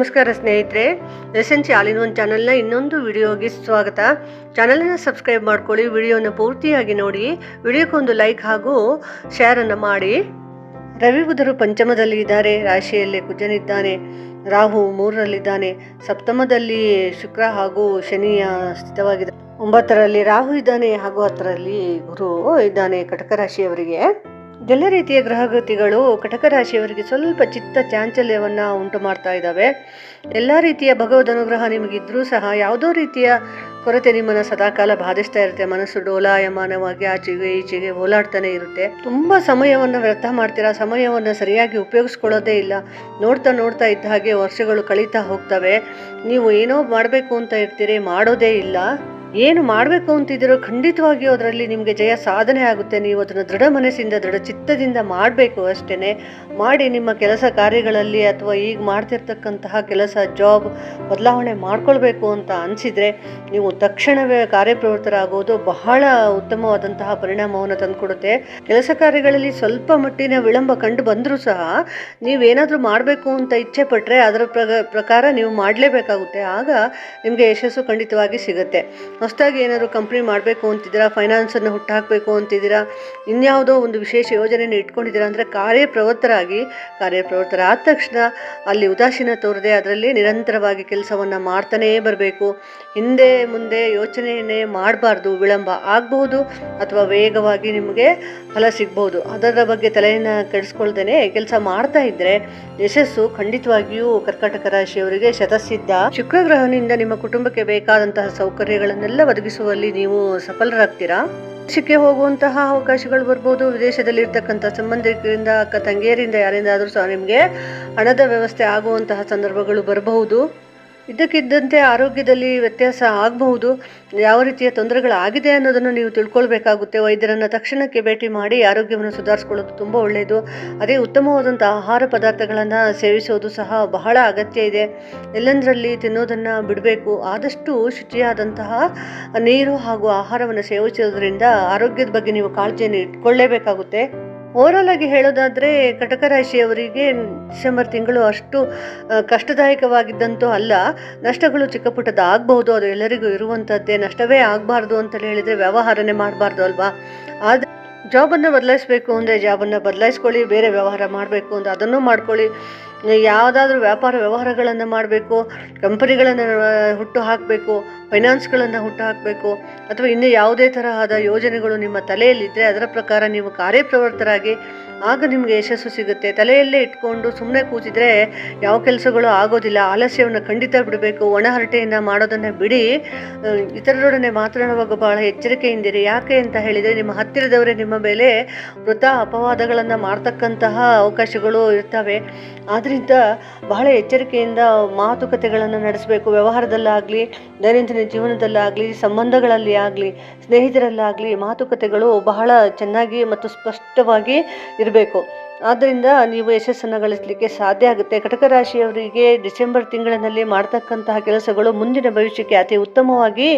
ನಮಸ್ಕಾರ ಸ್ನೇಹಿತರೆ S N C all in one ಚಾನಲ್ನ ಇನ್ನೊಂದು ವಿಡಿಯೋಗೆ ಸ್ವಾಗತ. ಚಾನಲನ್ನು ಸಬ್ಸ್ಕ್ರೈಬ್ ಮಾಡ್ಕೊಳ್ಳಿ, ವಿಡಿಯೋನ ಪೂರ್ತಿಯಾಗಿ ನೋಡಿ ವಿಡಿಯೋಕ್ಕೊಂದು ಲೈಕ್ ಹಾಗೂ ಶೇರನ್ನು ಮಾಡಿ. ರವಿ ಬುಧರು ಪಂಚಮದಲ್ಲಿ ಇದ್ದಾರೆ, ರಾಶಿಯಲ್ಲಿ ಕುಜನಿದ್ದಾನೆ, ರಾಹು ಮೂರರಲ್ಲಿದ್ದಾನೆ, ಸಪ್ತಮದಲ್ಲಿ ಶುಕ್ರ ಹಾಗೂ ಶನಿಯ ಸ್ಥಿತವಾಗಿದೆ ಒಂಬತ್ತರಲ್ಲಿ ರಾಹು ಇದ್ದಾನೆ ಹಾಗೂ ಹತ್ತರಲ್ಲಿ ಗುರು ಇದ್ದಾನೆ ಕಟಕ ರಾಶಿಯವರಿಗೆ. ಎಲ್ಲ ರೀತಿಯ ಗ್ರಹಗತಿಗಳು ಕಟಕ ರಾಶಿಯವರಿಗೆ ಸ್ವಲ್ಪ ಚಿತ್ತ ಚಾಂಚಲ್ಯವನ್ನು ಉಂಟು ಮಾಡ್ತಾ ಇದ್ದಾವೆ. ಎಲ್ಲ ರೀತಿಯ ಭಗವದ್ ಅನುಗ್ರಹ ನಿಮಗಿದ್ರೂ ಸಹ ಯಾವುದೋ ರೀತಿಯ ಕೊರತೆ ನಿಮ್ಮನ್ನು ಸದಾಕಾಲ ಬಾಧಿಸ್ತಾ ಇರುತ್ತೆ. ಮನಸ್ಸು ಡೋಲಾಯಮಾನವಾಗಿ ಆಚೆಗೆ ಈಚೆಗೆ ಓಲಾಡ್ತಾನೆ ಇರುತ್ತೆ. ತುಂಬ ಸಮಯವನ್ನು ವ್ಯರ್ಥ ಮಾಡ್ತೀರಾ? ಸಮಯವನ್ನು ಸರಿಯಾಗಿ ಉಪಯೋಗಿಸ್ಕೊಳ್ಳೋದೇ ಇಲ್ಲ. ನೋಡ್ತಾ ನೋಡ್ತಾ ಇದ್ದ ಹಾಗೆ ವರ್ಷಗಳು ಕಳೀತಾ ಹೋಗ್ತವೆ. ನೀವು ಏನೋ ಮಾಡಬೇಕು ಅಂತ ಇರ್ತೀರಿ, ಮಾಡೋದೇ ಇಲ್ಲ. ಏನು ಮಾಡಬೇಕು ಅಂತಿದ್ದೀರೋ ಖಂಡಿತವಾಗಿಯೂ ಅದರಲ್ಲಿ ನಿಮಗೆ ಜಯ ಸಾಧನೆ ಆಗುತ್ತೆ. ನೀವು ಅದನ್ನು ದೃಢ ಮನಸ್ಸಿಂದ, ದೃಢ ಚಿತ್ತದಿಂದ ಮಾಡಬೇಕು ಅಷ್ಟೇ ಮಾಡಿ ನಿಮ್ಮ ಕೆಲಸ ಕಾರ್ಯಗಳಲ್ಲಿ ಅಥವಾ ಈಗ ಮಾಡ್ತಿರ್ತಕ್ಕಂತಹ ಕೆಲಸ, ಜಾಬ್ ಬದಲಾವಣೆ ಮಾಡ್ಕೊಳ್ಬೇಕು ಅಂತ ಅನಿಸಿದರೆ ನೀವು ತಕ್ಷಣವೇ ಕಾರ್ಯಪ್ರವೃತ್ತರಾಗೋದು ಬಹಳ ಉತ್ತಮವಾದಂತಹ ಪರಿಣಾಮವನ್ನು ತಂದುಕೊಡುತ್ತೆ. ಕೆಲಸ ಕಾರ್ಯಗಳಲ್ಲಿ ಸ್ವಲ್ಪ ಮಟ್ಟಿನ ವಿಳಂಬ ಕಂಡು ಬಂದರೂ ಸಹ ನೀವೇನಾದರೂ ಮಾಡಬೇಕು ಅಂತ ಇಚ್ಛೆ ಪಟ್ಟರೆ ಅದರ ಪ್ರಕಾರ ನೀವು ಮಾಡಲೇಬೇಕಾಗುತ್ತೆ. ಆಗ ನಿಮಗೆ ಯಶಸ್ಸು ಖಂಡಿತವಾಗಿ ಸಿಗುತ್ತೆ. ಹೊಸದಾಗಿ ಏನಾದರೂ ಕಂಪ್ನಿ ಮಾಡಬೇಕು ಅಂತಿದ್ದೀರಾ ಫೈನಾನ್ಸನ್ನು ಹುಟ್ಟಾಕಬೇಕು ಅಂತಿದ್ದೀರಾ, ಇನ್ಯಾವುದೋ ಒಂದು ವಿಶೇಷ ಯೋಜನೆಯನ್ನು ಇಟ್ಕೊಂಡಿದ್ದೀರಾ ಅಂದರೆ ಕಾರ್ಯಪ್ರವೃತ್ತರಾಗಿ, ಕಾರ್ಯಪ್ರವೃತ್ತರಾದ ತಕ್ಷಣ ಅಲ್ಲಿ ಉದಾಸೀನ ತೋರದೆ ಅದರಲ್ಲಿ ನಿರಂತರವಾಗಿ ಕೆಲಸವನ್ನು ಮಾಡ್ತಾನೇ ಬರಬೇಕು. ಹಿಂದೆ ಮುಂದೆ ಯೋಚನೆಯನ್ನೇ ಮಾಡಬಾರ್ದು, ವಿಳಂಬ ಆಗಬಹುದು ಅಥವಾ ವೇಗವಾಗಿ ನಿಮಗೆ ಫಲ ಸಿಗ್ಬೋದು ಅದರ ಬಗ್ಗೆ ತಲೆಯನ್ನು ಕೆಡಿಸ್ಕೊಳ್ದೇನೆ ಕೆಲಸ ಮಾಡ್ತಾ ಇದ್ದರೆ ಯಶಸ್ಸು ಖಂಡಿತವಾಗಿಯೂ ಕರ್ಕಾಟಕ ರಾಶಿಯವರಿಗೆ ಶತಸಿದ್ಧ. ಶುಕ್ರಗ್ರಹನಿಂದ ನಿಮ್ಮ ಕುಟುಂಬಕ್ಕೆ ಬೇಕಾದಂತಹ ಸೌಕರ್ಯಗಳನ್ನೆಲ್ಲ ಒದಗಿಸುವಲ್ಲಿ ನೀವು ಸಫಲರಾಗ್ತೀರಾ? ವಿದೇಶಕ್ಕೆ ಹೋಗುವಂತಹ ಅವಕಾಶಗಳು ಬರ್ಬೋದು ವಿದೇಶದಲ್ಲಿ ಇರ್ತಕ್ಕಂಥ ಸಂಬಂಧಿಕರಿಂದ, ಅಕ್ಕ ತಂಗಿಯರಿಂದ ಯಾರಿಂದಾದರೂ ಸಹ ನಿಮಗೆ ಹಣದ ವ್ಯವಸ್ಥೆ ಆಗುವಂತಹ ಸಂದರ್ಭಗಳು ಬರಬಹುದು. ಇದ್ದಕ್ಕಿದ್ದಂತೆ ಆರೋಗ್ಯದಲ್ಲಿ ವ್ಯತ್ಯಾಸ ಆಗಬಹುದು. ಯಾವ ರೀತಿಯ ತೊಂದರೆಗಳಾಗಿದೆ ಅನ್ನೋದನ್ನು ನೀವು ತಿಳ್ಕೊಳ್ಬೇಕಾಗುತ್ತೆ. ವೈದ್ಯರನ್ನು ತಕ್ಷಣಕ್ಕೆ ಭೇಟಿ ಮಾಡಿ ಆರೋಗ್ಯವನ್ನು ಸುಧಾರಿಸ್ಕೊಳ್ಳೋದು ತುಂಬ ಒಳ್ಳೆಯದು ಅದೇ ಉತ್ತಮವಾದಂಥ ಆಹಾರ ಪದಾರ್ಥಗಳನ್ನು ಸೇವಿಸೋದು ಸಹ ಬಹಳ ಅಗತ್ಯ ಇದೆ. ಎಲ್ಲೆಂದರಲ್ಲಿ ತಿನ್ನೋದನ್ನು ಬಿಡಬೇಕು. ಆದಷ್ಟು ಶುಚಿಯಾದಂತಹ ನೀರು ಹಾಗೂ ಆಹಾರವನ್ನು ಸೇವಿಸೋದ್ರಿಂದ ಆರೋಗ್ಯದ ಬಗ್ಗೆ ನೀವು ಕಾಳಜಿಯನ್ನು ಇಟ್ಕೊಳ್ಳೇಬೇಕಾಗುತ್ತೆ. ಓವರಾಲ್ ಆಗಿ ಹೇಳೋದಾದರೆ ಕಟಕ ರಾಶಿಯವರಿಗೆ ಡಿಸೆಂಬರ್ ತಿಂಗಳು ಅಷ್ಟು ಕಷ್ಟದಾಯಕವಾಗಿದ್ದಂತೂ ಅಲ್ಲ. ನಷ್ಟಗಳು ಚಿಕ್ಕ ಪುಟ್ಟದ ಆಗಬಹುದು ಅದು ಎಲ್ಲರಿಗೂ ಇರುವಂಥದ್ದೇ ನಷ್ಟವೇ ಆಗಬಾರ್ದು ಅಂತ ಹೇಳಿದರೆ ವ್ಯವಹಾರನೇ ಮಾಡಬಾರ್ದು ಅಲ್ವಾ? ಆದರೆ ಜಾಬನ್ನು ಬದಲಾಯಿಸಬೇಕು ಅಂದರೆ ಜಾಬನ್ನು ಬದಲಾಯಿಸ್ಕೊಳ್ಳಿ, ಬೇರೆ ವ್ಯವಹಾರ ಮಾಡಬೇಕು ಅಂದರೆ ಅದನ್ನು ಮಾಡ್ಕೊಳ್ಳಿ. ಯಾವುದಾದ್ರೂ ವ್ಯಾಪಾರ ವ್ಯವಹಾರಗಳನ್ನು ಮಾಡಬೇಕು, ಕಂಪನಿಗಳನ್ನು ಹುಟ್ಟು ಹಾಕಬೇಕು, ಫೈನಾನ್ಸ್ಗಳನ್ನು ಹುಟ್ಟು ಹಾಕಬೇಕು, ಅಥವಾ ಇನ್ನೂ ಯಾವುದೇ ತರಹದ ಯೋಜನೆಗಳು ನಿಮ್ಮ ತಲೆಯಲ್ಲಿದ್ದರೆ ಅದರ ಪ್ರಕಾರ ನೀವು ಕಾರ್ಯಪ್ರವೃತ್ತರಾಗಿ ಆಗ ನಿಮಗೆ ಯಶಸ್ಸು ಸಿಗುತ್ತೆ. ತಲೆಯಲ್ಲೇ ಇಟ್ಕೊಂಡು ಸುಮ್ಮನೆ ಕೂತಿದ್ರೆ ಯಾವ ಕೆಲಸಗಳು ಆಗೋದಿಲ್ಲ. ಆಲಸ್ಯವನ್ನು ಖಂಡಿತ ಬಿಡಬೇಕು. ಒಣಹರಟೆಯನ್ನು ಮಾಡೋದನ್ನು ಬಿಡಿ. ಇತರರೊಡನೆ ಮಾತನಾಡುವಾಗ ಬಹಳ ಎಚ್ಚರಿಕೆಯಿಂದಿರಿ. ಯಾಕೆ ಅಂತ ಹೇಳಿದರೆ ನಿಮ್ಮ ಹತ್ತಿರದವರೇ ನಿಮ್ಮ ಮೇಲೆ ಮೃತ ಅಪವಾದಗಳನ್ನು ಮಾಡ್ತಕ್ಕಂತಹ ಅವಕಾಶಗಳು ಇರ್ತವೆ. ಆದ್ದರಿಂದ ಬಹಳ ಎಚ್ಚರಿಕೆಯಿಂದ ಮಾತುಕತೆಗಳನ್ನು ನಡೆಸಬೇಕು. ವ್ಯವಹಾರದಲ್ಲಾಗಲಿ, ದೈನಂದಿನ ಜೀವನದಲ್ಲಾಗಲಿ, ಸಂಬಂಧಗಳಲ್ಲಿ ಆಗಲಿ, ಸ್ನೇಹಿತರಲ್ಲಾಗಲಿ ಮಾತುಕತೆಗಳು ಬಹಳ ಚೆನ್ನಾಗಿ ಮತ್ತು ಸ್ಪಷ್ಟವಾಗಿ ಇರಬೇಕು. ಇರಬೇಕು. ಆದ್ದರಿಂದ ನೀವು ಯಶಸ್ಸನ್ನು ಗಳಿಸಲಿಕ್ಕೆ ಸಾಧ್ಯ ಆಗುತ್ತೆ. ಕಟಕ ರಾಶಿಯವರಿಗೆ ಡಿಸೆಂಬರ್ ತಿಂಗಳಿನಲ್ಲಿ ಮಾಡ್ತಕ್ಕಂತಹ ಕೆಲಸಗಳು ಮುಂದಿನ ಭವಿಷ್ಯಕ್ಕೆ ಅತಿ ಉತ್ತಮವಾಗಿ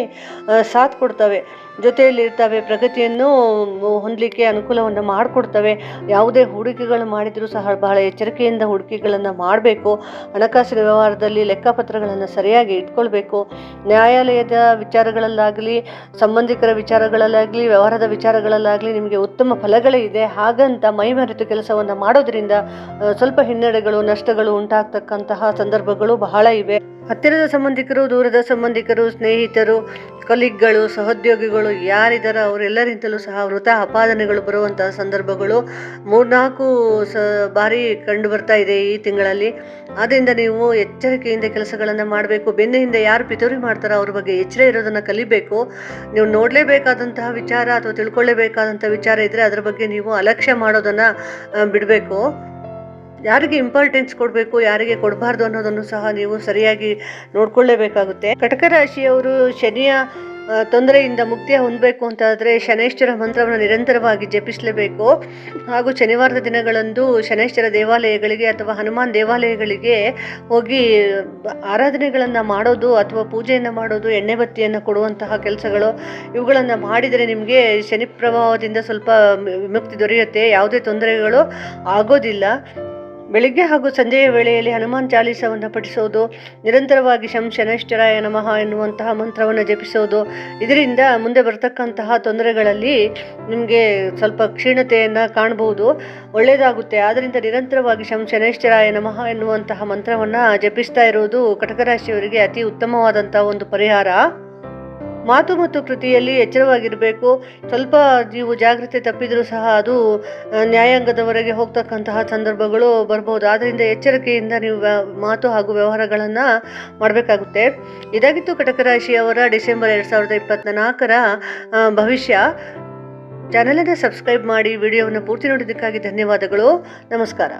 ಸಾಥ್ ಕೊಡ್ತವೆ. ಜೊತೆಯಲ್ಲಿರ್ತವೆ ಪ್ರಗತಿಯನ್ನು ಹೊಂದಲಿಕ್ಕೆ ಅನುಕೂಲವನ್ನು ಮಾಡಿಕೊಡ್ತವೆ. ಯಾವುದೇ ಹೂಡಿಕೆಗಳು ಮಾಡಿದರೂ ಸಹ ಬಹಳ ಎಚ್ಚರಿಕೆಯಿಂದ ಹೂಡಿಕೆಗಳನ್ನು ಮಾಡಬೇಕು. ಹಣಕಾಸಿನ ವ್ಯವಹಾರದಲ್ಲಿ ಲೆಕ್ಕಪತ್ರಗಳನ್ನು ಸರಿಯಾಗಿ ಇಟ್ಕೊಳ್ಬೇಕು. ನ್ಯಾಯಾಲಯದ ವಿಚಾರಗಳಲ್ಲಾಗಲಿ, ಸಂಬಂಧಿಕರ ವಿಚಾರಗಳಲ್ಲಾಗಲಿ, ವ್ಯವಹಾರದ ವಿಚಾರಗಳಲ್ಲಾಗಲಿ ನಿಮಗೆ ಉತ್ತಮ ಫಲಗಳೇ ಇದೆ. ಹಾಗಂತ ಮೈಮರೆತು ಕೆಲಸವನ್ನು ಮಾಡೋದ್ರಿಂದ ಸ್ವಲ್ಪ ಹಿನ್ನಡೆಗಳು ನಷ್ಟಗಳು ಉಂಟಾಗ್ತಕ್ಕಂತಹ ಸಂದರ್ಭಗಳು ಬಹಳ ಇವೆ. ಹತ್ತಿರದ ಸಂಬಂಧಿಕರು, ದೂರದ ಸಂಬಂಧಿಕರು, ಸ್ನೇಹಿತರು, ಕಲೀಗ್ಗಳು, ಸಹೋದ್ಯೋಗಿಗಳು ಯಾರಿದ್ದಾರೆ ಅವರೆಲ್ಲರಿಂದಲೂ ಸಹ ವೃತ ಅಪಾದನೆಗಳು ಬರುವಂತಹ ಸಂದರ್ಭಗಳು ಮೂರ್ನಾಲ್ಕು ಸ ಬಾರಿ ಕಂಡು ಬರ್ತಾ ಇದೆ ಈ ತಿಂಗಳಲ್ಲಿ. ಆದ್ದರಿಂದ ನೀವು ಎಚ್ಚರಿಕೆಯಿಂದ ಕೆಲಸಗಳನ್ನು ಮಾಡಬೇಕು. ಬೆನ್ನ ಹಿಂದೆ ಯಾರು ಪಿತೂರಿ ಮಾಡ್ತಾರೋ ಅವ್ರ ಬಗ್ಗೆ ಎಚ್ಚರ ಇರೋದನ್ನು ಕಲಿಬೇಕು. ನೀವು ನೋಡಲೇಬೇಕಾದಂತಹ ವಿಚಾರ ಅಥವಾ ತಿಳ್ಕೊಳ್ಳೇಬೇಕಾದಂಥ ವಿಚಾರ ಇದ್ದರೆ ಅದರ ಬಗ್ಗೆ ನೀವು ಅಲಕ್ಷ್ಯ ಮಾಡೋದನ್ನು ಬಿಡಬೇಕು. ಯಾರಿಗೆ ಇಂಪಾರ್ಟೆನ್ಸ್ ಕೊಡಬೇಕು, ಯಾರಿಗೆ ಕೊಡಬಾರ್ದು ಅನ್ನೋದನ್ನು ಸಹ ನೀವು ಸರಿಯಾಗಿ ನೋಡ್ಕೊಳ್ಳೇಬೇಕಾಗುತ್ತೆ. ಕಟಕ ರಾಶಿಯವರು ಶನಿಯ ತೊಂದರೆಯಿಂದ ಮುಕ್ತಿಯ ಹೊಂದಬೇಕು ಅಂತಾದರೆ ಶನೈಶ್ವರ ಮಂತ್ರವನ್ನು ನಿರಂತರವಾಗಿ ಜಪಿಸಲೇಬೇಕು. ಹಾಗೂ ಶನಿವಾರದ ದಿನಗಳಂದು ಶನೈಶ್ವರ ದೇವಾಲಯಗಳಿಗೆ ಅಥವಾ ಹನುಮಾನ್ ದೇವಾಲಯಗಳಿಗೆ ಹೋಗಿ ಆರಾಧನೆಗಳನ್ನು ಮಾಡೋದು ಅಥವಾ ಪೂಜೆಯನ್ನು ಮಾಡೋದು, ಎಣ್ಣೆ ಬತ್ತಿಯನ್ನು ಕೊಡುವಂತಹ ಕೆಲಸಗಳು ಇವುಗಳನ್ನು ಮಾಡಿದರೆ ನಿಮಗೆ ಶನಿ ಪ್ರಭಾವದಿಂದ ಸ್ವಲ್ಪ ವಿಮುಕ್ತಿ ದೊರೆಯುತ್ತೆ, ಯಾವುದೇ ತೊಂದರೆಗಳು ಆಗೋದಿಲ್ಲ. ಬೆಳಿಗ್ಗೆ ಹಾಗೂ ಸಂಜೆಯ ವೇಳೆಯಲ್ಲಿ ಹನುಮಾನ್ ಚಾಲೀಸವನ್ನು ಪಠಿಸೋದು, ನಿರಂತರವಾಗಿ ಶಂ ಶನೈಶ್ಚರಾಯ ನಮಃ ಎನ್ನುವಂತಹ ಮಂತ್ರವನ್ನು ಜಪಿಸೋದು, ಇದರಿಂದ ಮುಂದೆ ಬರ್ತಕ್ಕಂತಹ ತೊಂದರೆಗಳಲ್ಲಿ ನಿಮಗೆ ಸ್ವಲ್ಪ ಕ್ಷೀಣತೆಯನ್ನು ಕಾಣಬಹುದು ಒಳ್ಳೆಯದಾಗುತ್ತೆ ಆದ್ದರಿಂದ ನಿರಂತರವಾಗಿ ಶಂ ಶನೈಶ್ಚರಾಯ ನಮಃ ಎನ್ನುವಂತಹ ಮಂತ್ರವನ್ನು ಜಪಿಸ್ತಾ ಇರೋದು ಕಟಕ ರಾಶಿಯವರಿಗೆ ಅತಿ ಉತ್ತಮವಾದಂತಹ ಒಂದು ಪರಿಹಾರ. ಮಾತು ಮತ್ತು ಕೃತಿಯಲ್ಲಿ ಎಚ್ಚರವಾಗಿರಬೇಕು. ಸ್ವಲ್ಪ ನೀವು ಜಾಗ್ರತೆ ತಪ್ಪಿದರೂ ಸಹ ಅದು ನ್ಯಾಯಾಂಗದವರೆಗೆ ಹೋಗ್ತಕ್ಕಂತಹ ಸಂದರ್ಭಗಳು ಬರಬಹುದು ಆದ್ದರಿಂದ ಎಚ್ಚರಿಕೆಯಿಂದ ನೀವು ಮಾತು ಹಾಗೂ ವ್ಯವಹಾರಗಳನ್ನು ಮಾಡಬೇಕಾಗುತ್ತೆ. ಇದಾಗಿತ್ತು ಕಟಕ ರಾಶಿಯವರ ಡಿಸೆಂಬರ್ ಎರಡು ಸಾವಿರದ ಇಪ್ಪತ್ತ್ನಾಲ್ಕರ ಭವಿಷ್ಯ. ಚಾನಲನ್ನು ಸಬ್ಸ್ಕ್ರೈಬ್ ಮಾಡಿ, ವಿಡಿಯೋವನ್ನು ಪೂರ್ತಿ ನೋಡಿದ್ದಕ್ಕಾಗಿ ಧನ್ಯವಾದಗಳು. ನಮಸ್ಕಾರ.